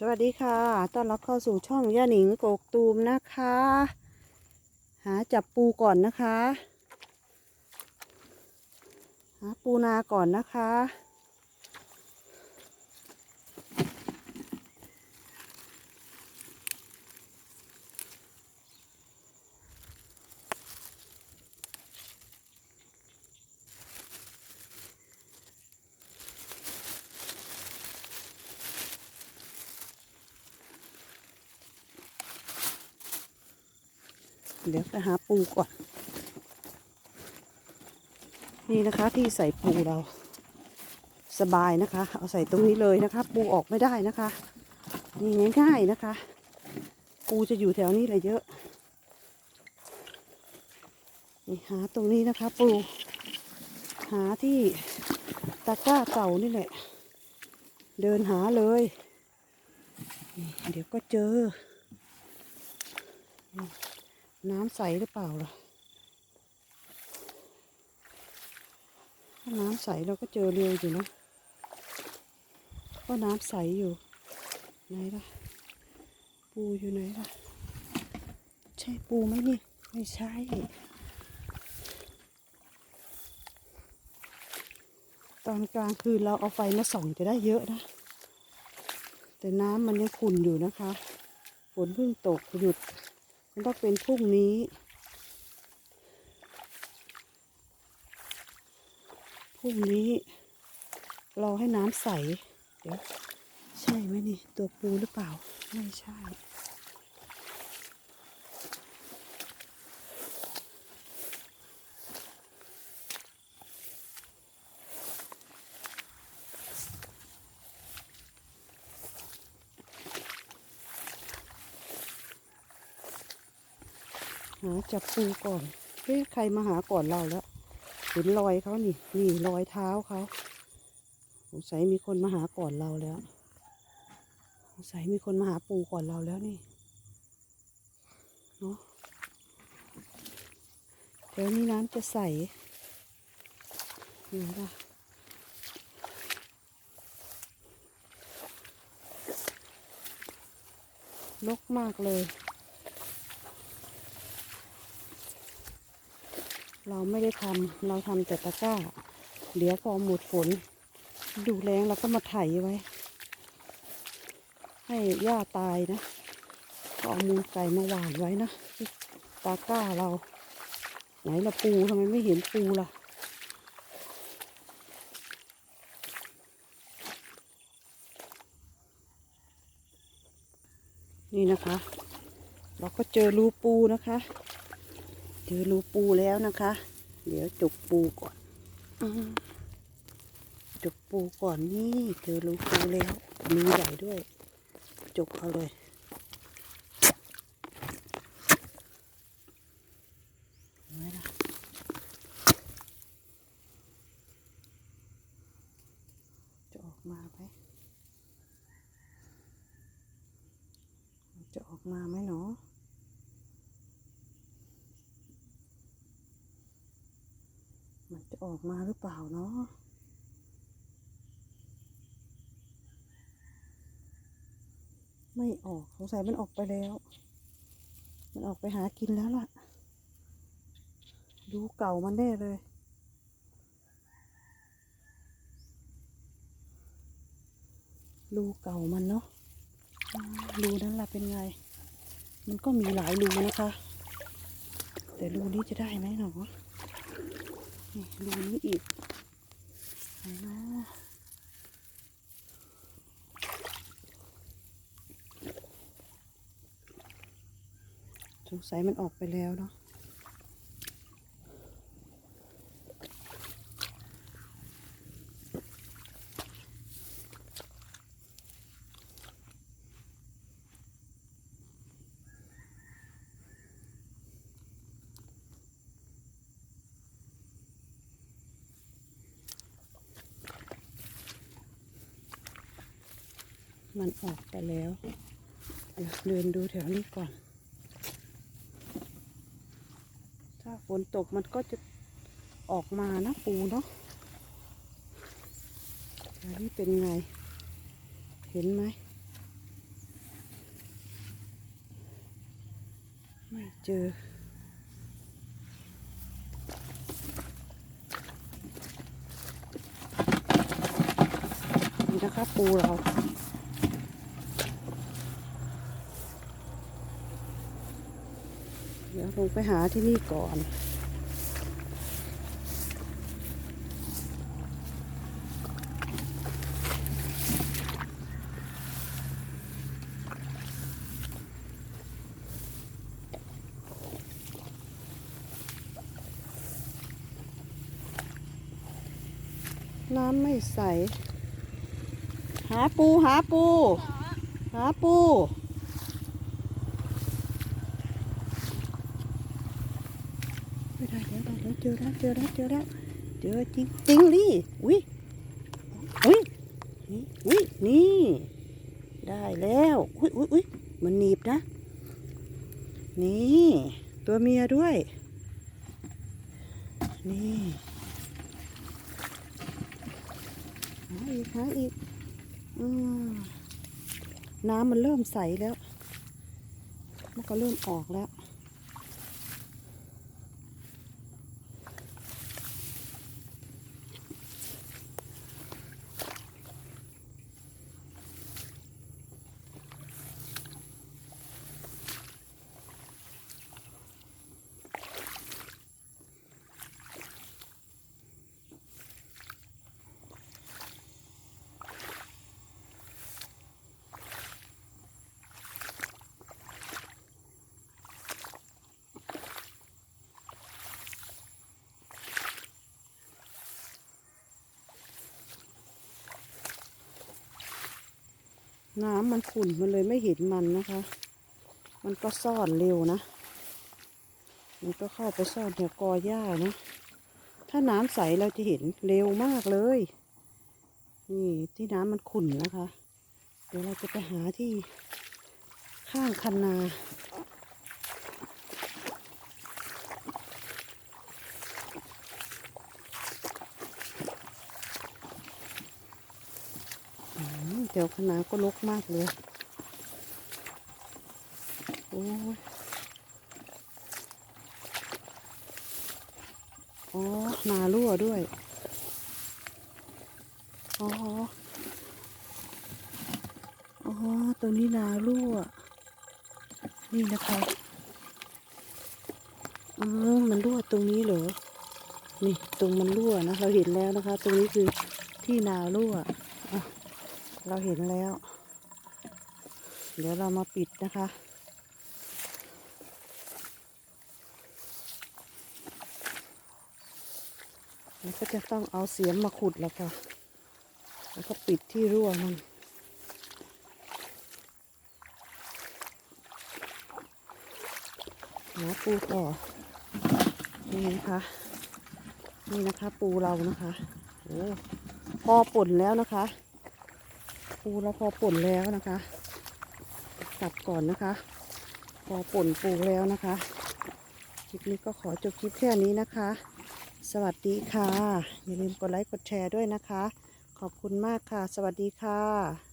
สวัสดีค่ะ ต้อนรับเข้าสู่ช่องย่าหนิงโกกตูมนะคะ หาจับปูก่อนนะคะ หาปูนาก่อนนะคะ เดี๋ยวไปหาปูก่อน นี่นะคะที่ใส่ปูเรา สบายนะคะ เอาใส่ตรงนี้เลยนะคะ ปูออกไม่ได้นะคะ นี่ง่ายๆนะคะ ปูจะอยู่แถวนี้เลยเยอะนี่หาตรงนี้นะคะ ปู หาที่ตะกร้าเก่านี่แหละ เดินหาเลยเดี๋ยวก็เจอ น้ำใสหรือเปล่าล่ะถ้าน้ำใสเราก็เจอเร็วอยู่นะก็น้ำใสอยู่ ไหนล่ะ ปูอยู่ไหนล่ะ ใช่ปูไหมนี่ ไม่ใช่ตอนกลางคืนเราเอาไฟมาส่องจะได้เยอะนะ แต่น้ำมันยังขุ่นอยู่นะคะ ฝนเพิ่งตกหยุด มันต้องเป็นพรุ่งนี้ พรุ่งนี้รอให้น้ำใส เดี๋ยว ใช่ไหมนี่ ตัวปูหรือเปล่า ไม่ใช่ จับปูก่อนเฮ้ยใครมาหาก่อนเราแล้ว เห็นรอยเขานี่ นี่รอยเท้าเขาสงสัยมีคนมาหาก่อนเราแล้วสงสัยมีคนมาหาปูก่อนเราแล้วนี่เนาะเดี๋ยวนี้น้ำจะใสเห็นปะลกมากเลย เราไม่ได้ทำเราทำแต่ตะกร้า เดี๋ยวพอหมดฝน ดูแรงเราก็มาไถไว้ ให้หญ้าตายนะก็เอามูลไก่มาหว่านไว้นะตะกร้าเรา ไหนละปูทำไมไม่เห็นปูล่ะนี่นะคะ เราก็เจอรูปูนะคะ เจอรูปูแล้วนะคะ เดี๋ยวจุกปูก่อนอืมจุกปูก่อนนี่เจอรูปูแล้วมีใหญ่ด้วย จุกเอาเลยเห็นไหมล่ะจะออกมาไหมจะออกมาไหมเนาะ มันจะ ออกมาหรือเปล่าเนาะไม่ออกสงสัยมันออกไปแล้ว มันออกไปหากินแล้วล่ะ ดูเก่ามันแน่เลยรูเก่ามันเนาะรูนั้นล่ะเป็นไง มันก็มีหลายรูนะคะ แต่รูนี้จะได้ไหมหนอ รูนี้อีกไหนนะสงสัยมันออกไปแล้วเนาะ มันออกไปแล้ว เดินดูแถวนี้ก่อน ถ้าฝนตกมันก็จะออกมานะปูเนาะนี่เป็นไง เห็นไหม ไม่เจอนะคะปูเรา ลงไปหาที่นี่ก่อน น้ำไม่ใส หาปูหาปู หาปู ไม่ได้เดี๋ยวได้วเจอแล้วเจอแล้วเจอแล้วเจอจริงจริงลี่อุ้ยอุ้ยนี่อุ้ยนี่ได้แล้วอุ้ยอุ้ยอุ้ยมันหนีบนะ นี่ตัวเมียด้วย นี่หาอีกหาอีกอน้ำมันเริ่มใสแล้ว มันก็เริ่มออกแล้ว น้ำมันขุ่นมันเลยไม่เห็นมันนะคะ มันก็ซ่อนเร็วนะ มันก็เข้าไปซ่อนแถวกอหญ้านะ ถ้าน้ำใสเราจะเห็นเร็วมากเลย นี่ที่น้ำมันขุ่นนะคะ เดี๋ยวเราจะไปหาที่ข้างคันนา อืมแถ วคณะก็รกมากเลย โอ้ยอ๋อนารั่วด้วย อ๋อ อ๋อตรงนี้นารั่ว นี่นะคะอ๋อมันรั่วตรงนี้เหรอ นี่ตรงมันรั่วนะ เราเห็นแล้วนะคะ ตรงนี้คือที่นารั่วอะ เราเห็นแล้ว เดี๋ยวเรามาปิดนะคะ แล้วก็จะต้องเอาเสียมมาขุดแล้วค่ะ แล้วก็ปิดที่รั่วมันหาปูต่อ นี่นะคะ นี่นะคะปูเรานะคะ โอ้พอป่นแล้วนะคะ ปูเราพอป่นแล้วนะคะตับก่อนนะคะ พอป่นปูแล้วนะคะคลิปนี้ก็ขอจบคลิปแค่นี้นะคะ สวัสดีค่ะ อย่าลืมกดไลค์กดแชร์ด้วยนะคะ ขอบคุณมากค่ะ สวัสดีค่ะ